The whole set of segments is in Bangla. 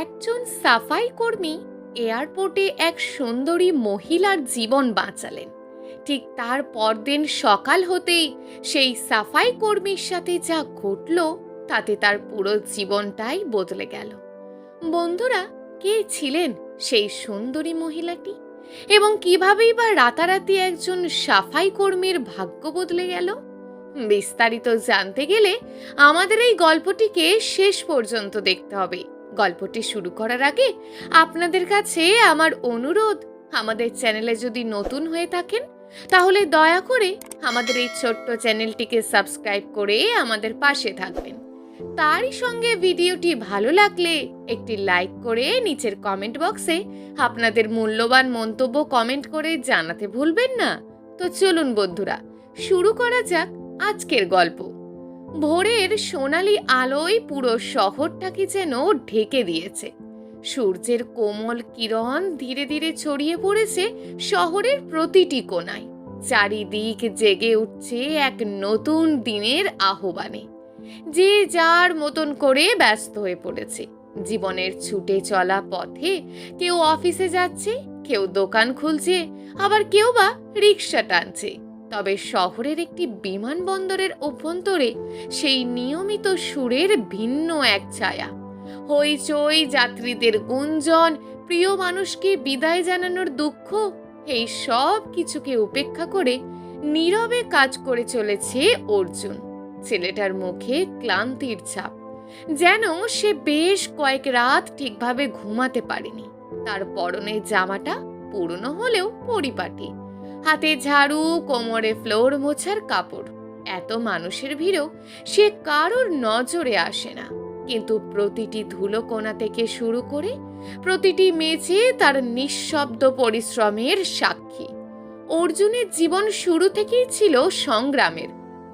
একজন সাফাই কর্মী এয়ারপোর্টে এক সুন্দরী মহিলার জীবন বাঁচালেন। ঠিক তার পরদিন সকাল হতেই সেই সাফাই কর্মীর সাথে যা ঘটল, তাতে তার পুরো জীবনটাই বদলে গেল। বন্ধুরা, কে ছিলেন সেই সুন্দরী মহিলাটি? এবং কিভাবেই বা রাতারাতি একজন সাফাই কর্মীর ভাগ্য বদলে গেল? বিস্তারিত জানতে গেলে আমাদের এই গল্পটিকে শেষ পর্যন্ত দেখতে হবে। গল্পটি শুরু করার আগে আপনাদের কাছে আমার অনুরোধ, আমাদের চ্যানেলে যদি নতুন হয়ে থাকেন, তাহলে দয়া করে আমাদের এই ছোট্ট চ্যানেলটিকে সাবস্ক্রাইব করে আমাদের পাশে থাকবেন। তারই সঙ্গে ভিডিওটি ভালো লাগলে একটি লাইক করে নিচের কমেন্ট বক্সে আপনাদের মূল্যবান মন্তব্য কমেন্ট করে জানাতে ভুলবেন না। তো চলুন বন্ধুরা, শুরু করা যাক আজকের গল্প। ভোরের সোনালি আলোয় পুরো শহরটাকে যেন ঢেকে দিয়েছে। সূর্যের কোমল কিরণ ধীরে ধীরে ছড়িয়ে পড়েছে শহরের প্রতিটি কোণায়। চারিদিক জেগে উঠছে এক নতুন দিনের আহ্বানে। যে যার মতন করে ব্যস্ত হয়ে পড়েছে। জীবনের ছুটে চলা পথে কেউ অফিসে যাচ্ছে, কেউ দোকান খুলছে, আবার কেউ বা রিক্সা টানছে। তবে শহরের একটি বিমানবন্দরের অভ্যন্তরে সেই নিয়মিত সুরের ভিন্ন এক ছায়া। হইচই যাত্রীদের গুঞ্জন, প্রিয় মানুষকে বিদায় জানানোর দুঃখ, এই সব কিছুকে উপেক্ষা করে নীরবে কাজ করে চলেছে অর্জুন। ছেলেটার মুখে ক্লান্তির ছাপ, যেন সে বেশ কয়েক রাত ঠিকভাবে ঘুমাতে পারেনি। তার পরনের জামাটা পুরনো হলেও পরিপাটি। হাতে ঝাড়ু, কোমরে ফ্লোর মোছার কাপড়। এত মানুষের ভিড়েও সে কারোর নজরে আসে না। কিন্তু প্রতিটি ধুলো কোণা থেকে শুরু করে প্রতিটি মেঝে তার নিঃশব্দ পরিশ্রমের সাক্ষী। অর্জুনের জীবন শুরু থেকেই ছিল সংগ্রামের।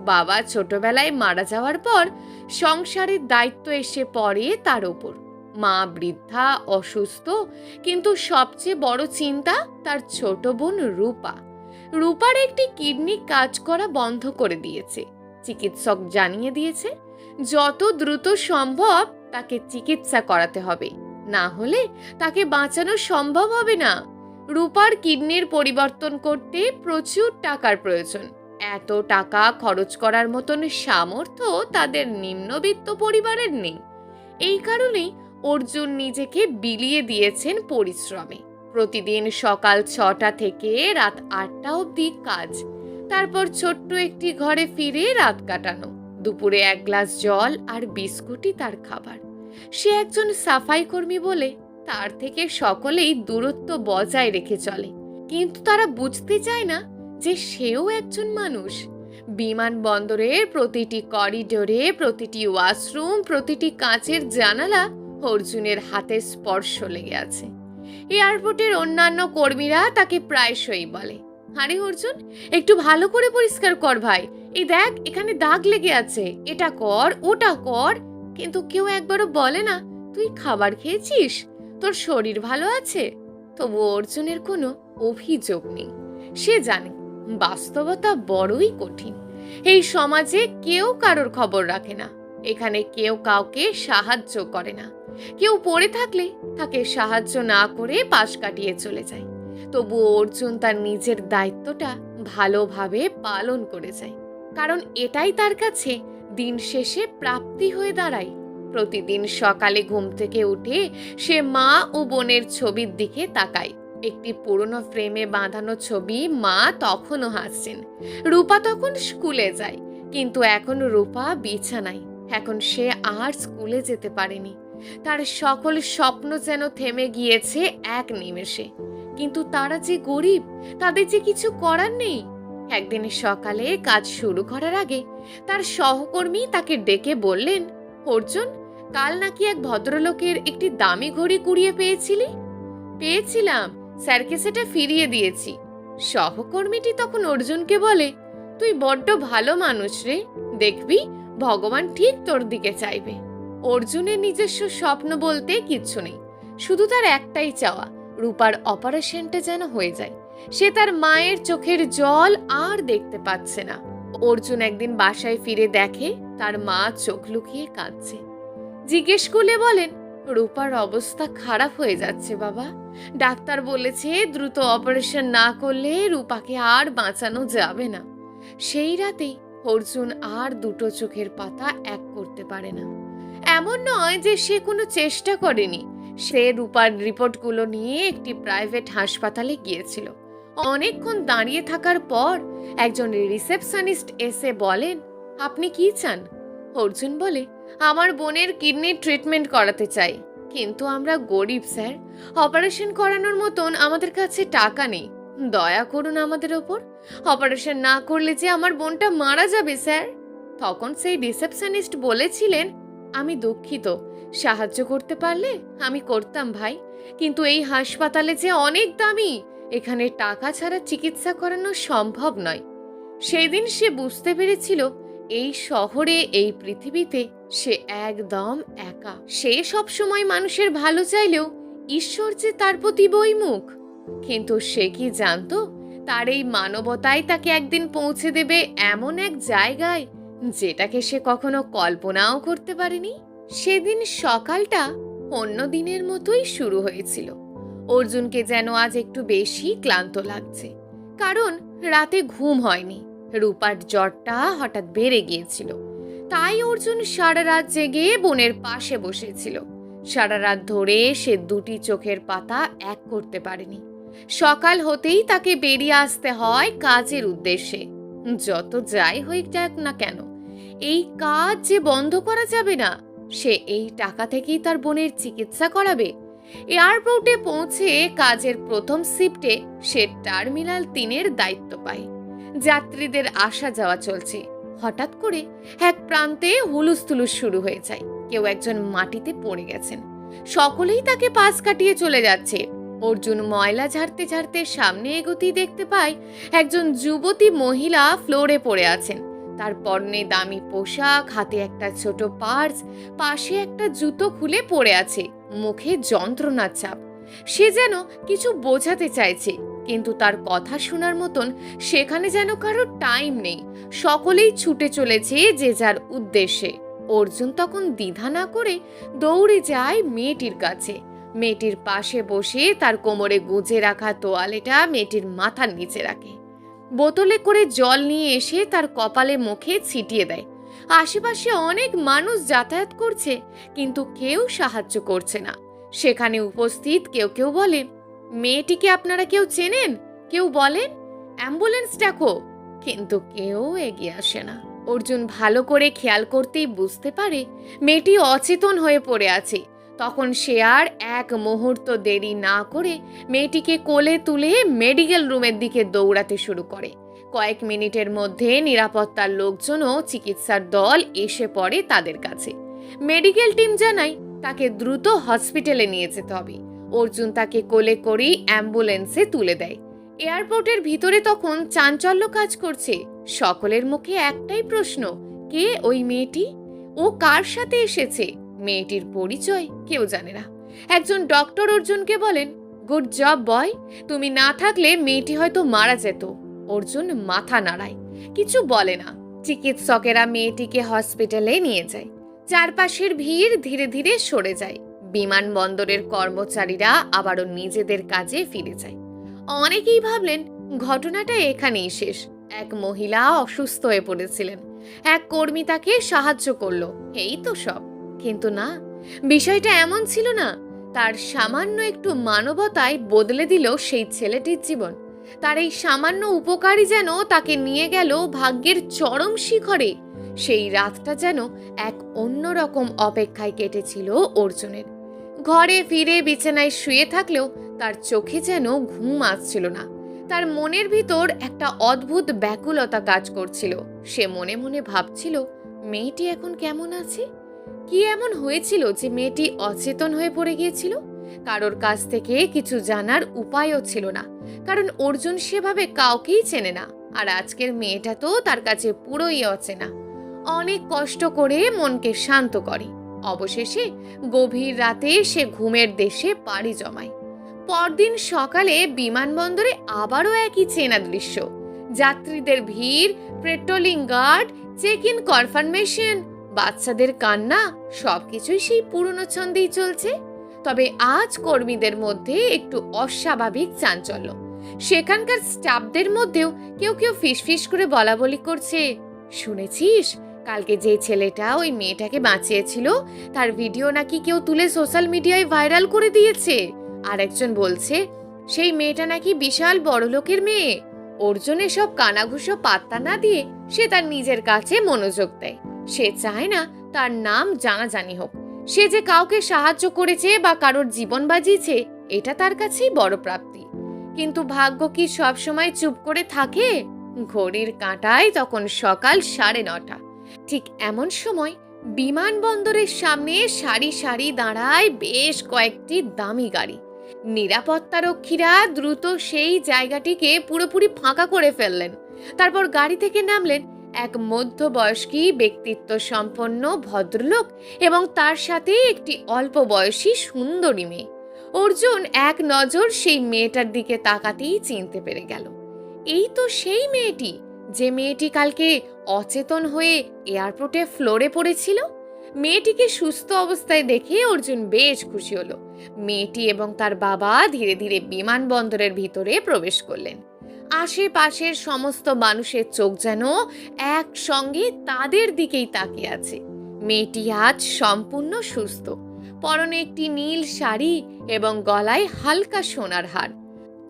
বাবা ছোটবেলায় মারা যাওয়ার পর সংসারের দায়িত্ব এসে পড়ে তার ওপর। মা বৃদ্ধা, অসুস্থ, কিন্তু সবচেয়ে বড় চিন্তা তার ছোট বোন রূপা। রূপার একটি কিডনি কাজ করা বন্ধ করে দিয়েছে। চিকিৎসক জানিয়ে দিয়েছে, যত দ্রুত সম্ভব তাকে চিকিৎসা করাতে হবে। না হলে তাকে বাঁচানো সম্ভব হবে না। রূপার কিডনির পরিবর্তন করতে প্রচুর টাকার প্রয়োজন। এত টাকা খরচ করার মতন সামর্থ্য তাদের নিম্নবিত্ত পরিবারের নেই। এই কারণেই অর্জুন নিজেকে বিলিয়ে দিয়েছেন পরিশ্রমে। প্রতিদিন সকাল ছটা থেকে রাত আটটা অবধি কাজ। তারপর ছোট্ট একটি ঘরে ফিরে রাত কাটানো। দুপুরে এক গ্লাস জল আর বিস্কুটই তার খাবার। সে একজন সাফাই কর্মী বলে তার থেকে সকলেই দূরত্ব বজায় রেখে চলে। কিন্তু তারা বুঝতে চায় না যে সেও একজন মানুষ। বিমানবন্দরের প্রতিটি করিডোরে, প্রতিটি ওয়াশরুম, প্রতিটি কাঁচের জানালা অর্জুনের হাতে স্পর্শ লেগে আছে। এয়ারপোর্টের অন্যান্য কর্মীরা তাকে প্রায়শই বলে। আরে অর্জুন, একটু ভালো করে পরিষ্কার কর ভাই। এই দেখ, এখানে দাগ লেগে আছে। এটা কর, ওটা কর। কিন্তু কেউ একবারও বলে না, তুই খাবার খেয়েছিস? তোর শরীর ভালো আছে? তবু অর্জুনের কোনো অভিযোগ নেই। সে জানে, বাস্তবতা বড়ই কঠিন। এই সমাজে কেউ কারোর খবর রাখে না। এখানে কেউ কাউকে সাহায্য করে না। কেউ পড়ে থাকলে তাকে সাহায্য না করে পাশ কাটিয়ে চলে যায়। তবু অর্জুন তার নিজের দায়িত্বটা ভালোভাবে পালন করে যায়। কারণ এটাই তার কাছে দিন শেষে প্রাপ্তি হয়ে দাঁড়ায়। প্রতিদিন সকালে ঘুম থেকে উঠে সে মা ও বোনের ছবির দিকে তাকায়। একটি পুরনো ফ্রেমে বাঁধানো ছবি মা তখনও হাসছেন। রূপা তখন স্কুলে যায়, কিন্তু এখন রূপা বিছানায়। এখন সে আর স্কুলে যেতে পারেনি। তার সকল স্বপ্ন যেন থেমে গিয়েছে এক নিমেষে। কিন্তু তারা যে গরিব, তাদের যে কিছু করার নেই। একদিন সকালে কাজ শুরু করার আগে তার সহকর্মী তাকে ডেকে বললেন, অর্জুন, কাল নাকি এক ভদ্রলোকের একটি দামি ঘড়ি কুড়িয়ে পেয়েছিলি? পেয়েছিলাম, স্যারকে সেটা ফিরিয়ে দিয়েছি। সহকর্মীটি তখন অর্জুনকে বলে, তুই বড্ড ভালো মানুষ রে, দেখবি ভগবান ঠিক তোর দিকে চাইবে। অর্জুনের নিজস্ব স্বপ্ন বলতে কিচ্ছু নেই। শুধু তার একটাই চাওয়া, রূপার অপারেশনটা যেন হয়ে যায়। সে তার মায়ের চোখের জল আর দেখতে পাচ্ছে না। অর্জুন একদিন বাসায় ফিরে দেখে তার মা চোখ লুকিয়ে কাঁদছে। জিজ্ঞেস করলে বলেন, রূপার অবস্থা খারাপ হয়ে যাচ্ছে বাবা। ডাক্তার বলেছে দ্রুত অপারেশন না করলে রূপাকে আর বাঁচানো যাবে না। সেই রাতেই অর্জুন আর দুটো চোখের পাতা এক করতে পারে না। এমন নয় যে সে কোনো চেষ্টা করেনি। সে রূপার রিপোর্টগুলো নিয়ে একটি প্রাইভেট হাসপাতালে গিয়েছিল। অনেকক্ষণ দাঁড়িয়ে থাকার পর একজন রিসেপশনিস্ট এসে বলেন, আপনি কি চান? অর্জুন বলে, আমার বোনের কিডনির ট্রিটমেন্ট করাতে চাই। কিন্তু আমরা গরিব, স্যার। অপারেশন করানোর মতন আমাদের কাছে টাকা নেই। দয়া করুন আমাদের ওপর। অপারেশন না করলে যে আমার বোনটা মারা যাবে, স্যার। তখন সেই রিসেপশনিস্ট বলেছিলেন, আমি দুঃখিত, সাহায্য করতে পারলে আমি করতাম ভাই, কিন্তু এই হাসপাতালে যে অনেক দামি, এখানে টাকা ছাড়া চিকিৎসা করানো সম্ভব নয়। সেদিন সে বুঝতে পেরেছিল, এই শহরে, এই পৃথিবীতে সে একদম একা। সে সবসময় মানুষের ভালো চাইলেও ঈশ্বর যে তার প্রতি বইমুখ কিন্তু সে কি জানতো? তার এই মানবতাই তাকে একদিন পৌঁছে দেবে এমন এক জায়গায় যেটাকে সে কখনো কল্পনাও করতে পারেনি। সেদিন সকালটা অন্য দিনের মতোই শুরু হয়েছিল। অর্জুনকে যেন আজ একটু বেশি ক্লান্ত লাগছে। কারণ রাতে ঘুম হয়নি। রূপার জ্বরটা হঠাৎ বেড়ে গিয়েছিল। তাই অর্জুন সারা রাত জেগে বোনের পাশে বসেছিল। সারা রাত ধরে সে দুটি চোখের পাতা এক করতে পারেনি। সকাল হতেই তাকে বেরিয়ে আসতে হয় কাজের উদ্দেশ্যে। যত যাই হয়ে যাক না কেন, এই কাজ যে বন্ধ করা যাবে না, সে এই টাকা থেকেই তার বোনের চিকিৎসা করাবে। এয়ারপোর্টে পৌঁছে কাজের প্রথম শিফটে সে টার্মিনাল তিনের দায়িত্ব পায়। যাত্রীদের আসা যাওয়া চলছে। হঠাৎ করে এক প্রান্তে হুলুস তুলুস শুরু হয়ে যায়। কেউ একজন মাটিতে পড়ে গেছেন। সকলেই তাকে পাশ কাটিয়ে চলে যাচ্ছে। অর্জুন ময়লা ঝাড়তে ঝাড়তে সামনে এগোতেই দেখতে পায় একজন যুবতী মহিলা ফ্লোরে পড়ে আছেন। তার পরনে দামি পোশাক, হাতে একটা ছোট পার্স, পাশে একটা জুতো খুলে পড়ে আছে। মুখে যন্ত্রণার চাপ। সে যেন কিছু বোঝাতে চাইছে, কিন্তু তার কথা শোনার মতন সেখানে যেন কারও টাইম নেই। সকলেই ছুটে চলেছে যে যার উদ্দেশ্যে। অর্জুন তখন দ্বিধা না করে দৌড়ে যায় মেয়েটির কাছে। মেয়েটির পাশে বসে তার কোমরে গুঁজে রাখা তোয়ালেটা মেয়েটির মাথার নিচে রাখে। বোতলে করে জল নিয়ে এসে তার কপালে মুখে ছিটিয়ে দেয়। আশেপাশে অনেক মানুষ যাতায়াত করছে, কিন্তু কেউ সাহায্য করছে না। সেখানে উপস্থিত কেউ কেউ বলে, মেয়েটিকে আপনারা কেউ চেনেন? কেউ বলেন? অ্যাম্বুলেন্স ডাকো। কিন্তু কেউ এগিয়ে আসে না। অর্জুন ভালো করে খেয়াল করতেই বুঝতে পারে, মেয়েটি অচেতন হয়ে পড়ে আছে। তখন সে আর এক মুহূর্ত দেরি না করে মেয়েটিকে কোলে তুলে মেডিকেল রুমের দিকে দৌড়াতে শুরু করে। কয়েক মিনিটের মধ্যে নিরাপত্তার লোকজনও চিকিৎসার দল এসে পড়ে তাদের কাছে। মেডিকেল টিম জানায়, তাকে দ্রুত হসপিটালে নিয়ে যেতে হবে। অর্জুন তাকে কোলে করেই অ্যাম্বুলেন্সে তুলে দেয়। এয়ারপোর্টের ভিতরে তখন চাঞ্চল্য কাজ করছে। সকলের মুখে একটাই প্রশ্ন, কে ওই মেয়েটি? ও কার সাথে এসেছে? মেয়েটির পরিচয় কেউ জানে না। একজন ডক্টর অর্জুনকে বলেন, গুড জব, বয়। তুমি না থাকলে মেয়েটি হয়তো মারা যেত। অর্জুন মাথা নাড়ায়। কিছু বলে না। চিকিৎসকেরা মেয়েটিকে হসপিটালে নিয়ে যায়। চারপাশের ভিড় ধীরে ধীরে সরে যায়। বিমানবন্দরের কর্মচারীরা আবারও নিজেদের কাজে ফিরে যায়। অনেকেই ভাবলেন, ঘটনাটা এখানেই শেষ। এক মহিলা অসুস্থ হয়ে পড়েছিলেন। এক কর্মী তাকে সাহায্য করল। এই তো সব। কিন্তু না, বিষয়টা এমন ছিল না, তার সামান্য একটু মানবতায় বদলে দিল সেই ছেলেটির জীবন। তার এই সামান্য উপকারী যেন তাকে নিয়ে গেল ভাগ্যের চরম শিখরে। সেই রাতটা যেন এক অন্যরকম অপেক্ষায় কেটেছিল অর্জুনের। ঘরে ফিরে বিছানায় শুয়ে থাকলেও তার চোখে যেন ঘুম আসছিল না। তার মনের ভিতর একটা অদ্ভুত ব্যাকুলতা কাজ করছিল। সে মনে মনে ভাবছিল, মেয়েটি এখন কেমন আছে? কি এমন হয়েছিল যে মেয়েটি অচেতন হয়ে পড়ে গিয়েছিল? কারোর কাছ থেকে কিছু জানার উপায়ও ছিল না। কারণ অর্জুন সেভাবে কাউকেই চেনে না। আর আজকের মেয়েটা তো তার কাছে পুরোই অচেনা। অনেক কষ্ট করে মনকে শান্ত করে। অবশেষে গভীর রাতে সে ঘুমের দেশে পাড়ি জমায়। পরদিন সকালে বিমানবন্দরে আবারও একই চেনা দৃশ্য। যাত্রীদের ভিড়, patrolling guard check in confirmation বাচ্চাদের কান্না সবকিছুই সেই পুরনো ছন্দেই চলছে। তবে আজ কর্মীদের মধ্যে একটু অস্বাভাবিক চাঞ্চল্য। সেখানকার স্টাফদের মধ্যেও কেউ কেউ ফিসফিস করে বলা বলি করছে। শুনেছিস? কালকে যে ছেলেটা ওই মেয়েটাকে বাঁচিয়েছিল, তার ভিডিও নাকি কেউ তুলে সোশ্যাল মিডিয়ায় ভাইরাল করে দিয়েছে। আর একজন বলছে, সেই মেয়েটা নাকি বিশাল বড় লোকের মেয়ে। অর্জুন এসব কানাঘুষো পাত্তা না দিয়ে সে তার নিজের কাছে মনোযোগ দেয়। সে চায় না তার নাম জানাজানি হোক। সে যে কাউকে সাহায্য করেছে বা কারোর জীবন বাজিয়েছে, এটা তার কাছেই বড় প্রাপ্তি। কিন্তু ভাগ্য কি সবসময় চুপ করে থাকে? ঘড়ির কাঁটায় তখন সকাল সাড়ে নটা। ঠিক এমন সময় বিমানবন্দরের সামনে সারি সারি দাঁড়ায় বেশ কয়েকটি দামি গাড়ি। নিরাপত্তারক্ষীরা দ্রুত সেই জায়গাটিকে পুরোপুরি ফাঁকা করে ফেললেন। তারপর গাড়ি থেকে নামলেন এক মধ্যবয়স্কী ব্যক্তিত্ব সম্পন্ন ভদ্রলোক এবং তার সাথে একটি অল্প বয়সী সুন্দরী মেয়ে। অর্জুন এক নজর সেই মেয়েটার দিকে তাকাতেই চিনতে পেরে গেল। এই তো সেই মেয়েটি, যে মেয়েটি কালকে অচেতন হয়ে এয়ারপোর্টে ফ্লোরে পড়েছিল। মেয়েটিকে সুস্থ অবস্থায় দেখে অর্জুন বেশ খুশি হলো। মেয়েটি এবং তার বাবা ধীরে ধীরে বিমানবন্দরের ভিতরে প্রবেশ করলেন। আশেপাশের সমস্ত মানুষের চোখ যেন একসঙ্গে তাদের দিকেই তাকিয়ে আছে। মেয়েটি আজ সম্পূর্ণ সুস্থ। পরনে একটি নীল শাড়ি এবং গলায় হালকা সোনার হার।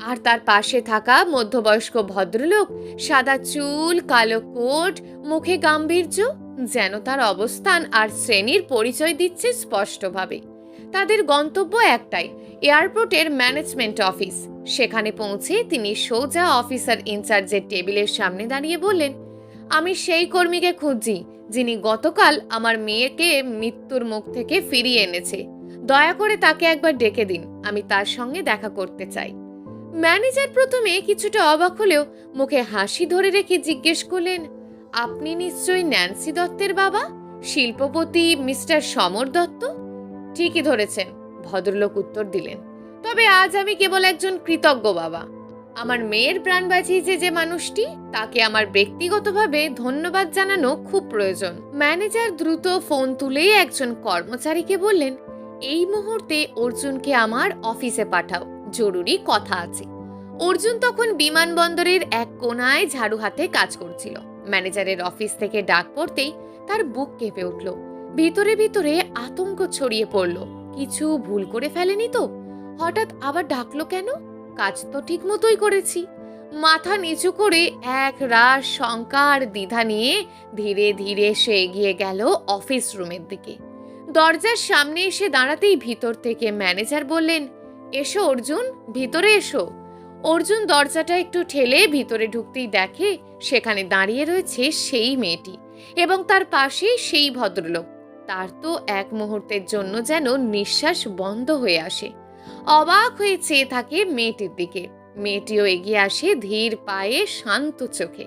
আর তার পাশে থাকা মধ্যবয়স্ক ভদ্রলোক সাদা চুল, কালো কোট, মুখে গাম্ভীর্য যেন তার অবস্থান আর শ্রেণির পরিচয় দিচ্ছে স্পষ্টভাবে। তাদের গন্তব্য একটাই, এয়ারপোর্টের ম্যানেজমেন্ট অফিস। সেখানে পৌঁছে তিনি সোজা অফিসার ইনচার্জের টেবিলের সামনে দাঁড়িয়ে বললেন, আমি সেই কর্মীকে খুঁজছি, যিনি গতকাল আমার মেয়েকে মৃত্যুর মুখ থেকে ফিরিয়ে এনেছে। দয়া করে তাকে একবার ডেকে দিন, আমি তার সঙ্গে দেখা করতে চাই। ম্যানেজার প্রথমে কিছুটা অবাক হলেও মুখে হাসি ধরে রেখে জিজ্ঞেস করলেন, আপনি নিশ্চয়ই ন্যান্সি দত্তের বাবা? শিল্পপতি মিস্টার সমর দত্ত? ঠিকই ধরেছেন, ভদ্রলোক উত্তর দিলেন। তবে আজ আমি কেবল একজন কৃতজ্ঞ বাবা। আমার মেয়ের প্রাণ বাঁচিয়েছে যে মানুষটি, তাকে আমার ব্যক্তিগতভাবে ধন্যবাদ জানানো খুব প্রয়োজন। ম্যানেজার দ্রুত ফোন তুলে একজন কর্মচারীকে বললেন, এই মুহূর্তে অর্জুনকে আমার অফিসে পাঠাও, জরুরি কথা আছে। অর্জুন তখন বিমানবন্দরের এক কোনায় ঝাড়ু হাতে কাজ করছিল। ম্যানেজারের অফিস থেকে ডাক পড়তেই তার বুক কেঁপে উঠল। ভিতরে ভিতরে আতঙ্ক ছড়িয়ে পড়ল। কিছু ভুল করে ফেলেনি তো? হঠাৎ আবার ডাকলো কেন? কাজ তো ঠিক মতোই করেছি। মাথা নিচু করে এক রাস শঙ্কার দ্বিধা নিয়ে ধীরে ধীরে সে এগিয়ে গেল অফিস রুমের দিকে। দরজার সামনে এসে দাঁড়াতেই ভিতর থেকে ম্যানেজার বললেন, এসো অর্জুন, ভিতরে এসো। অর্জুন দরজাটা একটু ঠেলে ভিতরে ঢুকতেই দেখে সেখানে দাঁড়িয়ে রয়েছে সেই মেয়েটি এবং তার পাশে সেই ভদ্রলোক। তার তো এক মুহূর্তের জন্য যেন নিঃশ্বাস বন্ধ হয়ে আসে। অবাক হয়ে চেয়ে থাকে মেয়েটির দিকে। মেয়েটিও এগিয়ে আসে ধীর পায়ে, শান্ত চোখে।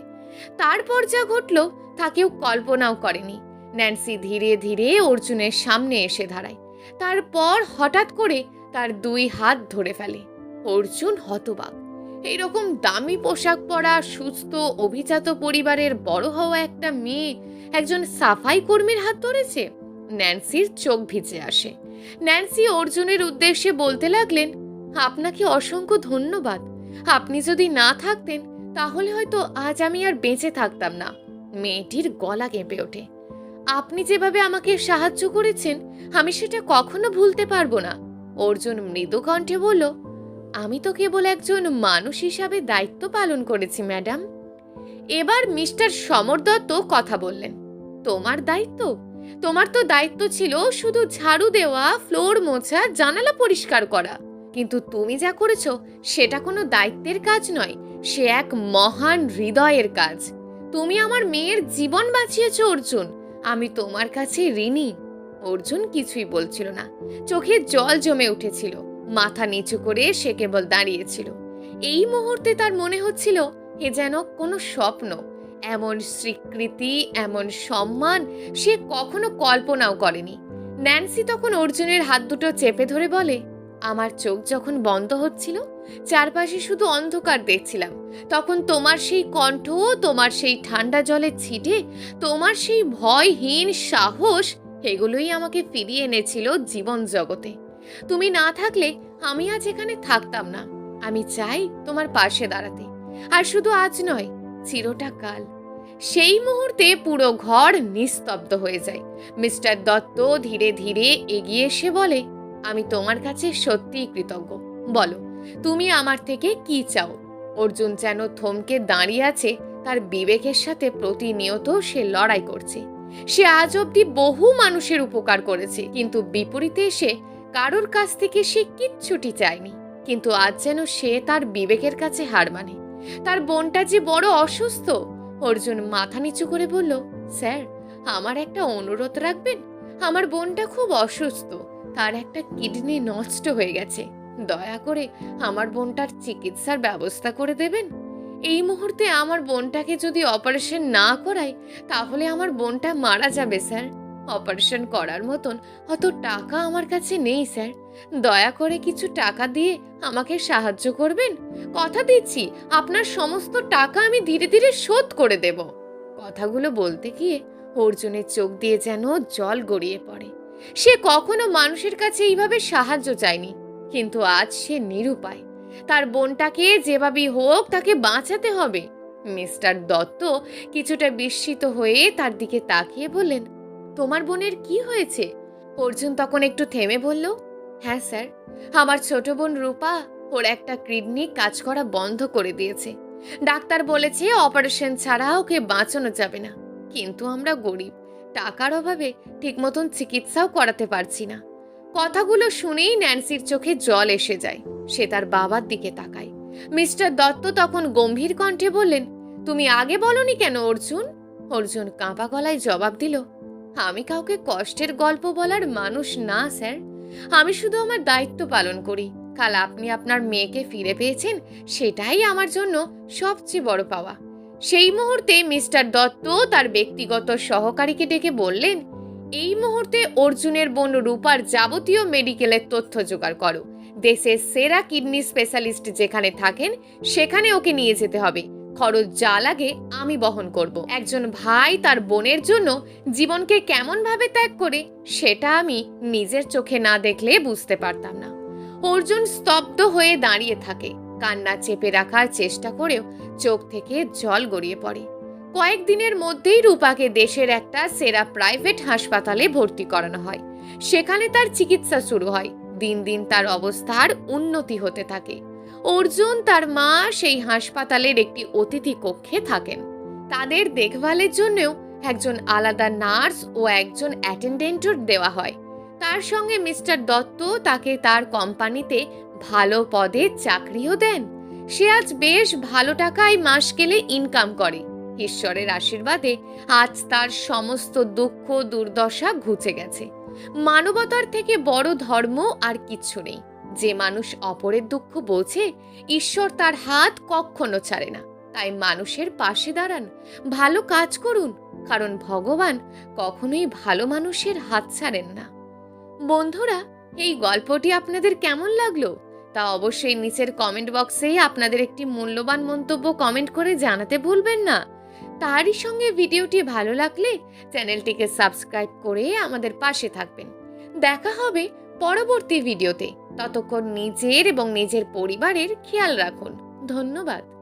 তারপর যা ঘটল, তা কেউ কল্পনাও করেনি। ন্যান্সি ধীরে ধীরে অর্জুনের সামনে এসে দাঁড়ায়। তারপর হঠাৎ করে তার দুই হাত ধরে ফেলে। অর্জুন হতবাক। এইরকম দামি পোশাক পরা, সুস্থ, অভিজাত পরিবারের বড় হওয়া একটা মেয়ে একজন সাফাই কর্মীর হাত ধরেছে? ন্যান্সির চোখ ভিজে আসে। ন্যান্সি অর্জুনের উদ্দেশ্যে বলতে লাগলেন, আপনাকে অসংখ্য ধন্যবাদ। আপনি যদি না থাকতেন, তাহলে হয়তো আজ আমি আর বেঁচে থাকতাম না। মেয়েটির গলা কেঁপে ওঠে। আপনি যেভাবে আমাকে সাহায্য করেছেন, আমি সেটা কখনো ভুলতে পারব না। অর্জুন মৃদু কণ্ঠে বলল, আমি তো কেবল একজন মানুষ হিসাবে দায়িত্ব পালন করেছি, ম্যাডাম। এবার মিস্টার সমর দত্ত কথা বললেন, তোমার দায়িত্ব? তোমার তো দায়িত্ব ছিল শুধু ঝাড়ু দেওয়া, ফ্লোর মোছা, জানালা পরিষ্কার করা। কিন্তু তুমি যা করেছ, সেটা কোনো দায়িত্বের কাজ নয়, সে এক মহান হৃদয়ের কাজ। তুমি আমার মেয়ের জীবন বাঁচিয়েছো, অর্জুন। আমি তোমার কাছে ঋণী। অর্জুন কিছুই বলছিল না। চোখে জল জমে উঠেছিল। মাথা নিচু করে সে কেবল দাঁড়িয়েছিল। এই মুহূর্তে তার মনে হচ্ছিল, এ যেন কোনো স্বপ্ন। এমন স্বীকৃতি, এমন সম্মান সে কখনো কল্পনাও করেনি। ন্যান্সি তখন অর্জুনের হাত দুটো চেপে ধরে বলে, আমার চোখ যখন বন্ধ হচ্ছিল, চারপাশে শুধু অন্ধকার দেখছিলাম। তখন তোমার সেই কণ্ঠ, তোমার সেই ঠান্ডা জলের ছিটে, তোমার সেই ভয়হীন সাহস, এগুলোই আমাকে ফিরিয়ে এনেছিল জীবন জগতে। তুমি না থাকলে আমি আজ এখানে থাকতাম না। আমি চাই তোমার পাশে দাঁড়াতে। আর শুধু আজ নয় চিরটা কাল সেই মুহূর্তে পুরো ঘর নিস্তব্ধ হয়ে যায়। মিস্টার দত্ত ধীরে ধীরে এগিয়ে এসে বলে, আমি তোমার কাছে সত্যিই কৃতজ্ঞ। বলো, তুমি আমার থেকে কি চাও? অর্জুন যেন থমকে দাঁড়িয়ে আছে, তার বিবেকের সাথে প্রতিনিয়ত সে লড়াই করছে। সে আজ অব্দি বহু মানুষের উপকার করেছে, কিন্তু বিপরীতে এসে কারোর কাছ থেকে সে কিচ্ছুটি চায়নি। কিন্তু আজ যেন সে তার বিবেকের কাছে হার মানে। তার বোনটা যে বড় অসুস্থ। অর্জুন মাথা নিচু করে বলল, স্যার, আমার একটা অনুরোধ রাখবেন? আমার বোনটা খুব অসুস্থ। তার একটা কিডনি নষ্ট হয়ে গেছে। দয়া করে আমার বোনটার চিকিৎসার ব্যবস্থা করে দেবেন? এই মুহূর্তে আমার বোনটাকে যদি অপারেশন না করাই তাহলে আমার বোনটা মারা যাবে, স্যার। অপারেশন করার মতন অত টাকা আমার কাছে নেই, স্যার। দয়া করে কিছু টাকা দিয়ে আমাকে সাহায্য করবেন? কথা দিচ্ছি, আপনার সমস্ত টাকা আমি ধীরে ধীরে শোধ করে দেব। কথাগুলো বলতে গিয়ে অর্জুনের চোখ দিয়ে যেন জল গড়িয়ে পড়ে। সে কখনো মানুষের কাছে এইভাবে সাহায্য চায়নি, কিন্তু আজ সে নিরুপায়। তার বোনটাকে যেভাবেই হোক তাকে বাঁচাতে হবে। মিস্টার দত্ত কিছুটা বিস্মিত হয়ে তার দিকে তাকিয়ে বললেন তোমার বোনের কি হয়েছে? অর্জুন তখন একটু থেমে বলল হ্যাঁ স্যার। আমার ছোট বোন রূপা ওর একটা কিডনি কাজ করা বন্ধ করে দিয়েছে। ডাক্তার বলেছে অপারেশন ছাড়া ওকে বাঁচানো যাবে না। কিন্তু আমরা গরিব। টাকার অভাবে ঠিক মতন চিকিৎসাও করাতে পারছি না। কথাগুলো শুনেই ন্যান্সির চোখে জল এসে যায়। সে তার বাবার দিকে তাকায়। মিস্টার দত্ত তখন গম্ভীর কণ্ঠে বললেন, তুমি আগে বলনি কেন, অর্জুন? অর্জুন কাঁপা গলায় জবাব দিল আমি কাউকে কষ্টের গল্প বলার মানুষ না, স্যার। আমি শুধু আমার দায়িত্ব পালন করি। কাল আপনি আপনার মেয়েকে ফিরে পেয়েছেন, সেটাই আমার জন্য সবচেয়ে বড় পাওয়া। সেই মুহূর্তে মিস্টার দত্ত তার ব্যক্তিগত সহকারীকে ডেকে বললেন, এই মুহূর্তে অর্জুনের বোন রূপার যাবতীয় মেডিকেলের তথ্য জোগাড় করো। দেশের সেরা কিডনি স্পেশালিস্ট যেখানে থাকেন, সেখানে ওকে নিয়ে যেতে হবে। খরচ যা লাগে আমি বহন করব। একজন ভাই তার বোনের জন্য জীবনকে কেমন ভাবে ত্যাগ করে, সেটা আমি নিজের চোখে না দেখলে বুঝতে পারতাম না। অর্জুন স্তব্ধ হয়ে দাঁড়িয়ে থাকে। কান্না চেপে রাখার চেষ্টা করেও চোখ থেকে জল গড়িয়ে পড়ে। কয়েকদিনের মধ্যেই রূপাকে দেশের একটা সেরা প্রাইভেট হাসপাতালে ভর্তি করানো হয়। সেখানে তার চিকিৎসা শুরু হয়। দিন দিন তার অবস্থার উন্নতি হতে থাকে। অর্জুন তার মা সেই হাসপাতালের একটি অতিথি কক্ষে থাকেন। তাদের দেখভালের জন্যও একজন আলাদা নার্স ও একজন অ্যাটেন্ডেন্টও দেওয়া হয়। তার সঙ্গে মিস্টার দত্ত তাকে তার কোম্পানিতে ভালো পদে চাকরিও দেন। সে আজ বেশ ভালো টাকায় মাস গেলে ইনকাম করে। ঈশ্বরের আশীর্বাদে আজ তার সমস্ত দুঃখ, দুর্দশা ঘুচে গেছে। মানবতার থেকে বড় ধর্ম আর কিচ্ছু নেই। যে মানুষ অপরের দুঃখ বোঝে ঈশ্বর তার হাত কখনো ছাড়ে না। তাই মানুষের পাশে দাঁড়ান, ভালো কাজ করুন, কারণ ভগবান কখনোই ভালো মানুষের হাত ছাড়েন না। বন্ধুরা, এই গল্পটি আপনাদের কেমন লাগল? তা অবশ্যই নিচের কমেন্ট বক্সে আপনাদের একটি মূল্যবান মন্তব্য কমেন্ট করে জানাতে ভুলবেন না। তারই সঙ্গে ভিডিওটি ভালো লাগলে চ্যানেলটিকে সাবস্ক্রাইব করে আমাদের পাশে থাকবেন। দেখা হবে পরবর্তী ভিডিওতে। ততক্ষণ নিজের এবং নিজের পরিবারের খেয়াল রাখুন। ধন্যবাদ।